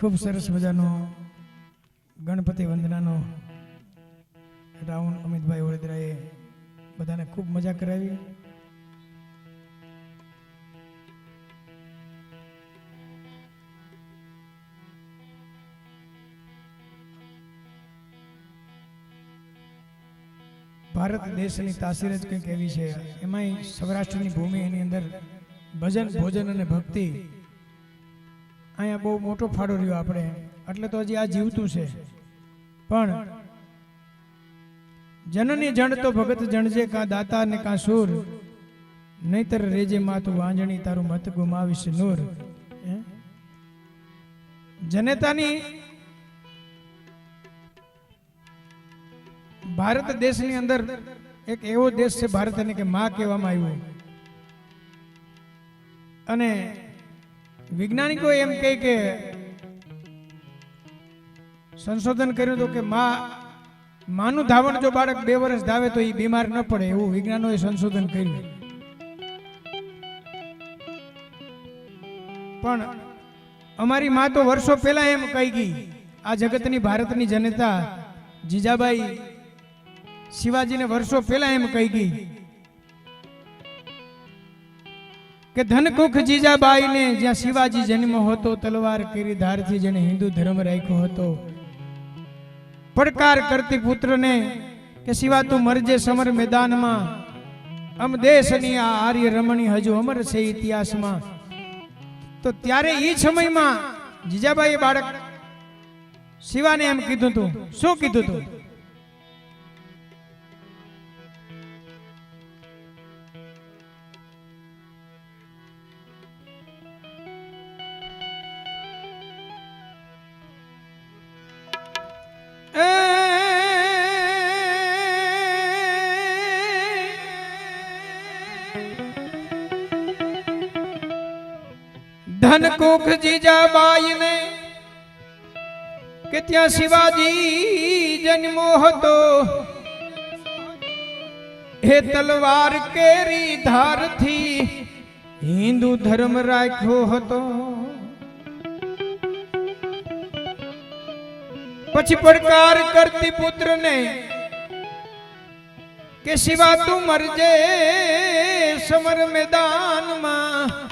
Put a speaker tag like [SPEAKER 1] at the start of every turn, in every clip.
[SPEAKER 1] ખૂબ સરસ મજાનો ગણપતિ વંદનાનો રાઉન્ડ અમિતભાઈ વડોદરાએ બધાને ખૂબ મજા કરાવી. ભારત દેશની તાસીર જ કંઈક એવી છે. એમાંય સૌરાષ્ટ્રની ભૂમિ એની અંદર ભજન, ભોજન અને ભક્તિ અહીંયા બહુ મોટો ફાળો રહ્યો આપણે. એટલે તો હજી આ જીવતું છે. પણ જનની જણ તો ભગત જણજે કા દાતા ને કાં સુર. નહીતર રેજે માતું વાંજણી, તારું મત ગુમાવીશ નૂર? જનેતાની ભારત દેશની અંદર એક એવો દેશ છે ભારતને કે માં કહેવામાં આવ્યું. અને વૈજ્ઞાનિકો એમ કહે કે સંશોધન કર્યું હતું કે માં માનું ધાવણ જો બાળક બે વર્ષ ધાવે તો એ બીમાર ન પડે એવું વિજ્ઞાનોએ સંશોધન કર્યું. પણ અમારી માં તો વર્ષો પહેલા એમ કહી ગઈ, આ જગતની ભારતની જનતા જીજાબાઈ શિવાજીને વર્ષો પહેલા એમ કહી ગઈ કે ધનકુખ જીજાબાઈને જ્યાં શિવાજી જન્મ હતો, તલવાર કરી ધારથી જેને હિન્દુ ધર્મ રાખ્યો હતો. પડકાર કરતી પુત્રને કે શિવા તું મરજે સમર મેદાનમાં, અમ દેશની આ આર્ય રમણી હજુ અમર છે ઇતિહાસમાં. તો ત્યારે એ સમયમાં જીજાબાઈએ બાળક શિવાને એમ કીધું તું, શું કીધું તું? ધન કુખ જીજાબાઈ ને કે ત્યાં શિવાજી જન્મો હતો હે તલવાર કેરી ધારથી હિન્દુ ધર્મ રાખ્યો હતો પછી પડકાર કરતી પુત્રને કે શિવા તું મરજે સમર મેદાનમાં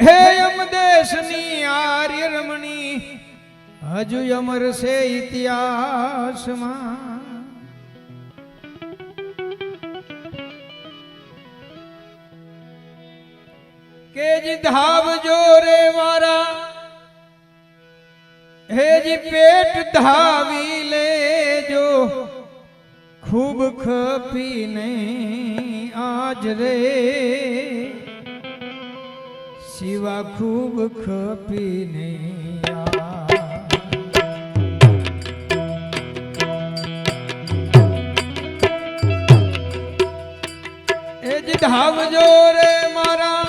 [SPEAKER 1] હે યમ દેશની આર્ય રમણી, હજુ અમર છે ઇતિહાસમાં. કે જી ધાવજો રે મારા, હે જી પેટ ધાવી લેજો, ખૂબ ખપીને આજ રે. શિવા ખૂબ ખપીને. એ જ ધાવજો રે મારા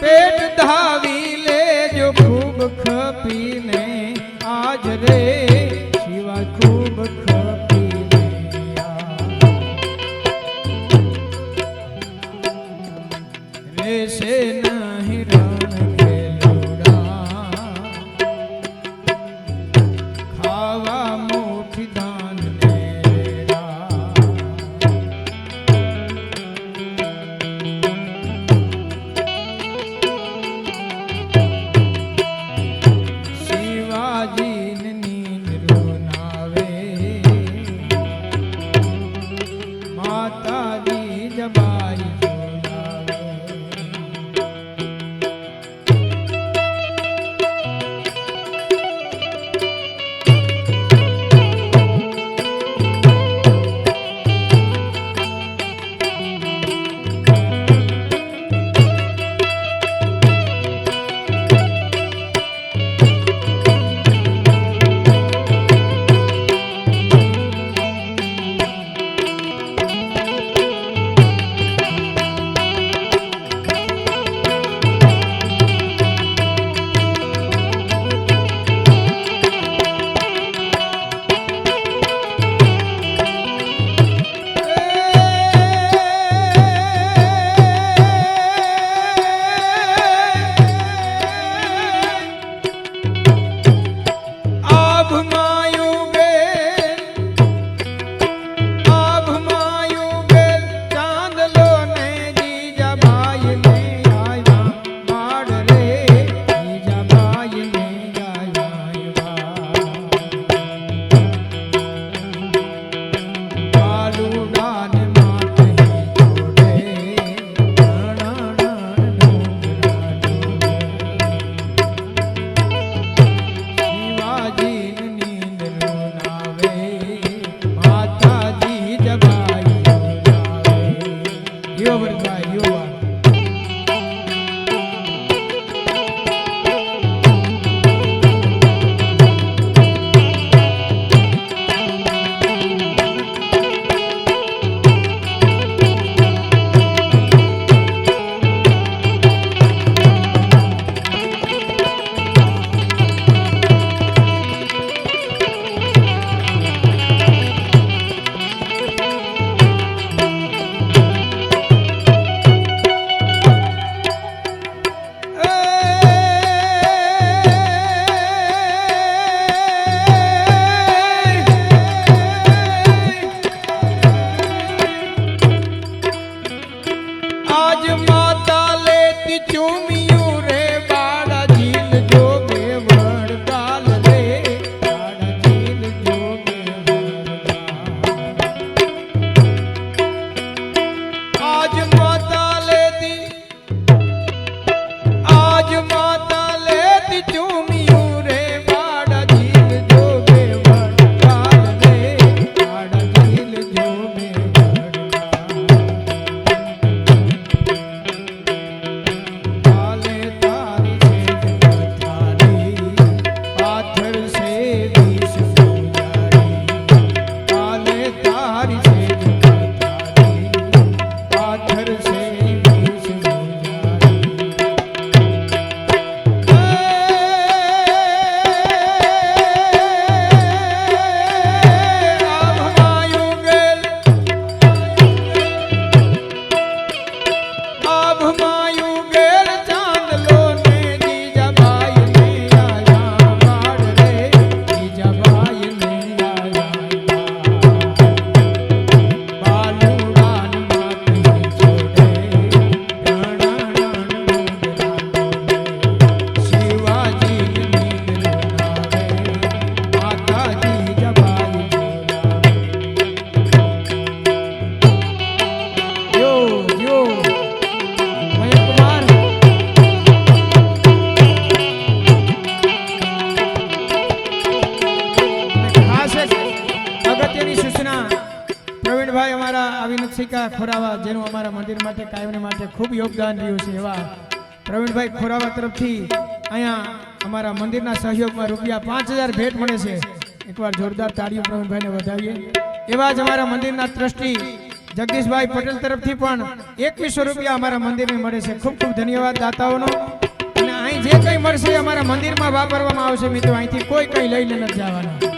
[SPEAKER 1] પેટ ધાવી લેજો ખૂબ ખપીને આજ રે দান યોગદાન રહ્યું છે એવા પ્રવીણભાઈ ખોરાવા તરફથી અહીંયા અમારા મંદિરના સહયોગમાં રૂપિયા પાંચ હજાર ભેટ મળે છે. એકવાર જોરદાર તાળીઓ પ્રવીણભાઈને વધાવીએ. એવા જ અમારા મંદિરના ટ્રસ્ટી જગદીશભાઈ પટેલ તરફથી પણ એકવીસો રૂપિયા અમારા મંદિરને મળે છે. ખૂબ ખૂબ ધન્યવાદ દાતાઓનો. અને અહીં જે કંઈ મળશે અમારા મંદિરમાં વાપરવામાં આવશે, મિત્રો. અહીંથી કોઈ કંઈ લઈને નથી જવાના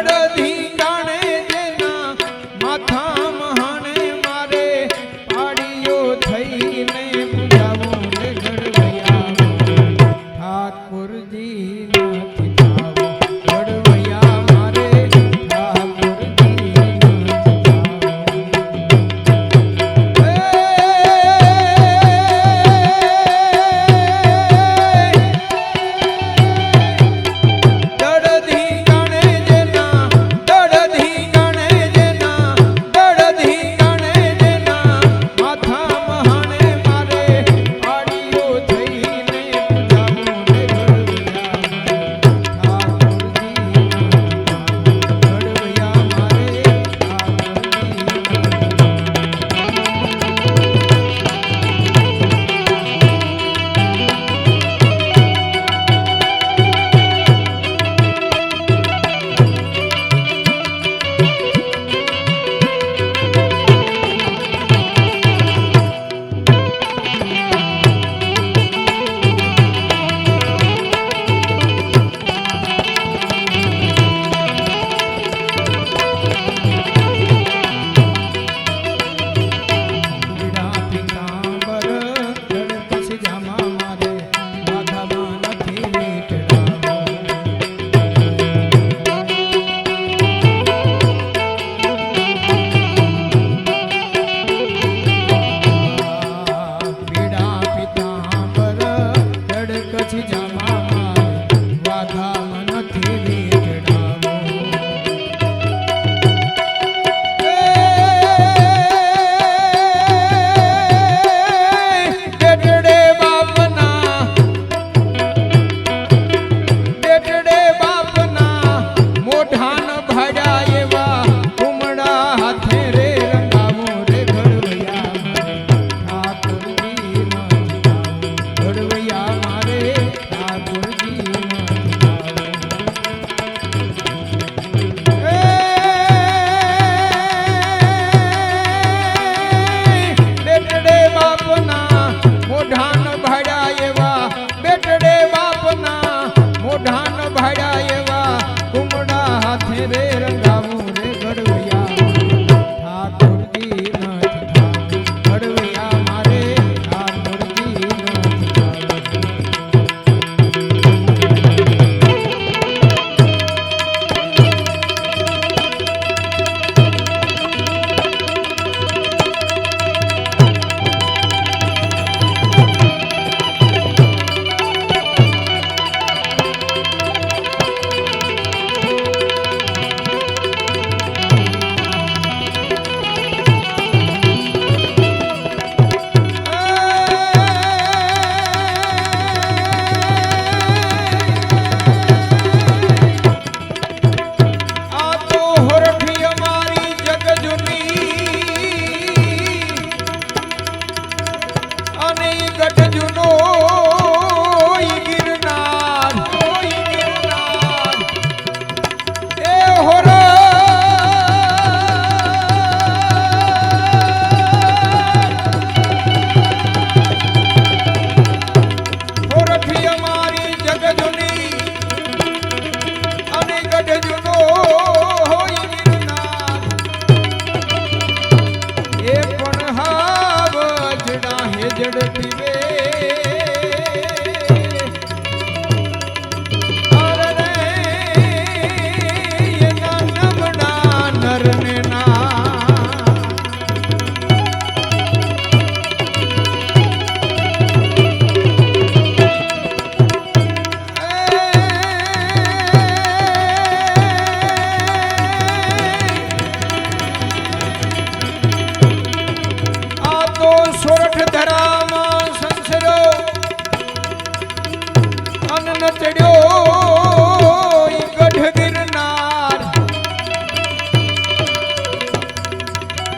[SPEAKER 1] ಒಡಧಿ અડવ્યા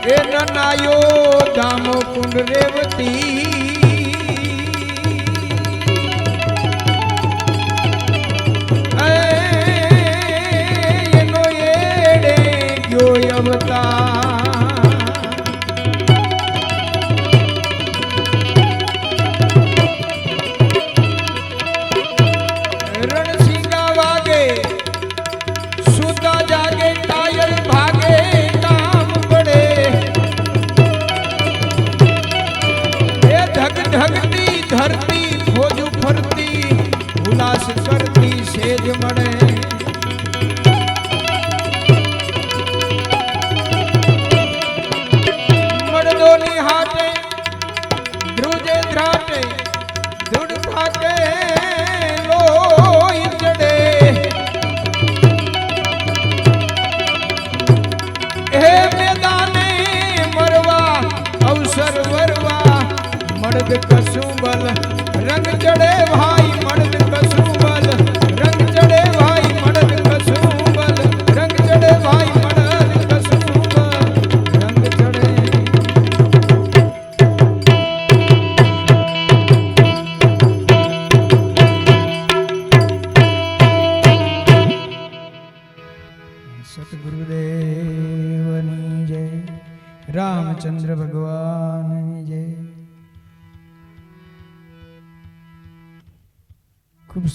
[SPEAKER 1] એ નનાયો દામ કુંડ રેવતી.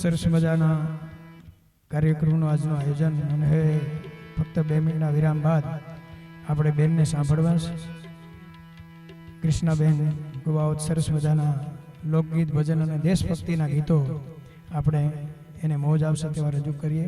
[SPEAKER 1] સરસ મજાના કાર્યક્રમનું આજનું આયોજન અને હે, ફક્ત બે મિનિટના વિરામ બાદ આપણે બેનને સાંભળવા છે કૃષ્ણાબેન ગુવાઓત સરસ મજાના લોકગીત ભજન અને દેશભક્તિના ગીતો આપણે એને મોજ આવશે તેવા રજૂ કરીએ.